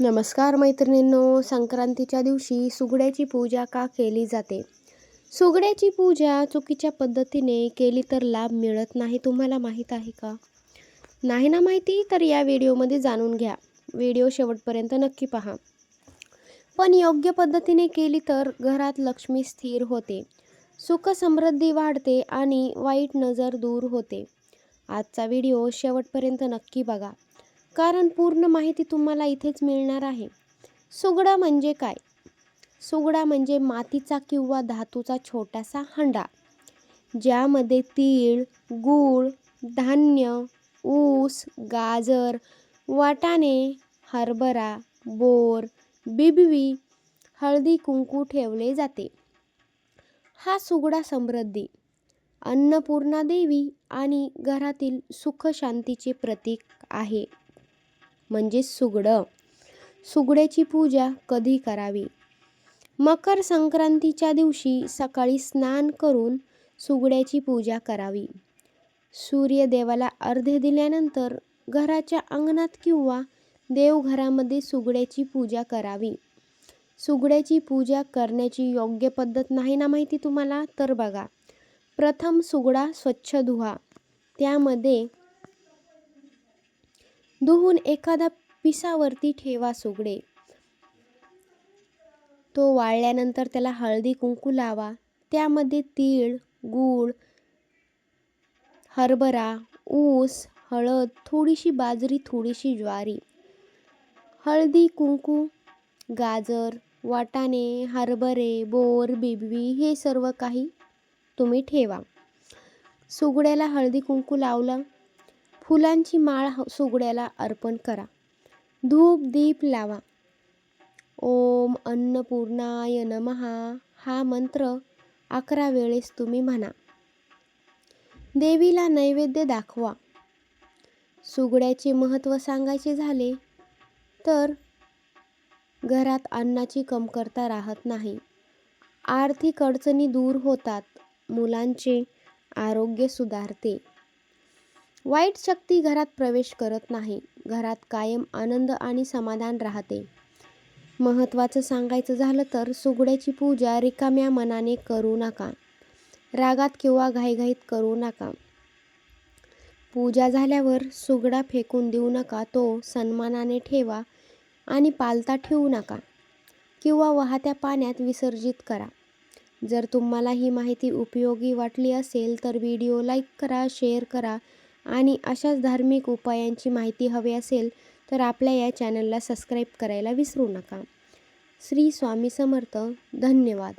नमस्कार मैत्रिणींनो संक्रांतीच्या दिवशी सुगड्याची पूजा का केली जाते? सुगड्याची पूजा चुकीच्या पद्धतीने केली तर लाभ मिळत नाही तुम्हाला माहीत आहे का? नाही ना माहिती? तर या व्हिडिओमध्ये जाणून घ्या. व्हिडिओ शेवटपर्यंत नक्की पहा. पण योग्य पद्धतीने केली तर घरात लक्ष्मी स्थिर होते. सुख समृद्धी वाढते आणि वाईट नजर दूर होते. आजचा व्हिडिओ शेवटपर्यंत नक्की बघा. कारण पूर्ण माहिती तुम्हाला इथेच मिळणार आहे. सुगडा म्हणजे काय? सुगडा म्हणजे मातीचा किंवा धातूचा छोटासा हंडा ज्यामध्ये तीळ गूळ धान्य ऊस गाजर वाटाणे हरभरा बोर बिबवी हळदी कुंकू ठेवले जाते. हा सुगडा समृद्धी अन्नपूर्णा देवी आणि घरातील सुख शांतीचे प्रतीक आहे. म्हणजे सुगडं. सुगड्याची पूजा कधी करावी? मकर संक्रांतीच्या दिवशी सकाळी स्नान करून सुगड्याची पूजा करावी. सूर्यदेवाला अर्धे दिल्यानंतर घराच्या अंगणात किंवा देवघरामध्ये सुगड्याची पूजा करावी. सुगड्याची पूजा करण्याची योग्य पद्धत नाही ना माहिती तुम्हाला? तर बघा. प्रथम सुगडा स्वच्छ धुवा. त्यामध्ये धुवून एखादा पिसावरती ठेवा सुगडे. तो वाळल्यानंतर त्याला हळदी कुंकू लावा. त्यामध्ये तीळ गूळ हरभरा ऊस हळद थोडीशी बाजरी थोडीशी ज्वारी. हळदी कुंकू गाजर वाटाणे हरभरे बोर बिबवी हे सर्व काही तुम्ही ठेवा. सुगड्याला हळदी कुंकू लावलं फुलांची माळ सुगड्याला अर्पण करा. धूप दीप लावा. ओम अन्नपूर्णाय नमहा हा मंत्र अकरा वेळेस तुम्ही म्हणा. देवीला नैवेद्य दाखवा. सुगड्याचे महत्त्व सांगायचे झाले तर घरात अन्नाची कमतरता राहत नाही. आर्थिक अडचणी दूर होतात. मुलांचे आरोग्य सुधारते. वाईट शक्ती घरात प्रवेश करत नाही. घरात कायम आनंद आणि समाधान राहते. महत्त्वाचं सांगायचं झालं तर सुगड्याची पूजा रिकाम्या मनाने करू नका. रागात किंवा घाईघाईत करू नका. पूजा झाल्यावर सुगडा फेकून देऊ नका तो सन्मानाने ठेवा आणि पालता ठेवू नका किंवा वाहत्या पाण्यात विसर्जित करा. जर तुम्हाला ही माहिती उपयोगी वाटली असेल तर व्हिडिओ लाईक करा शेअर करा आणि अशाच धार्मिक उपायांची माहिती हवी असेल तर आपल्या या चॅनलला सबस्क्राईब करायला विसरू नका. श्री स्वामी समर्थ. धन्यवाद.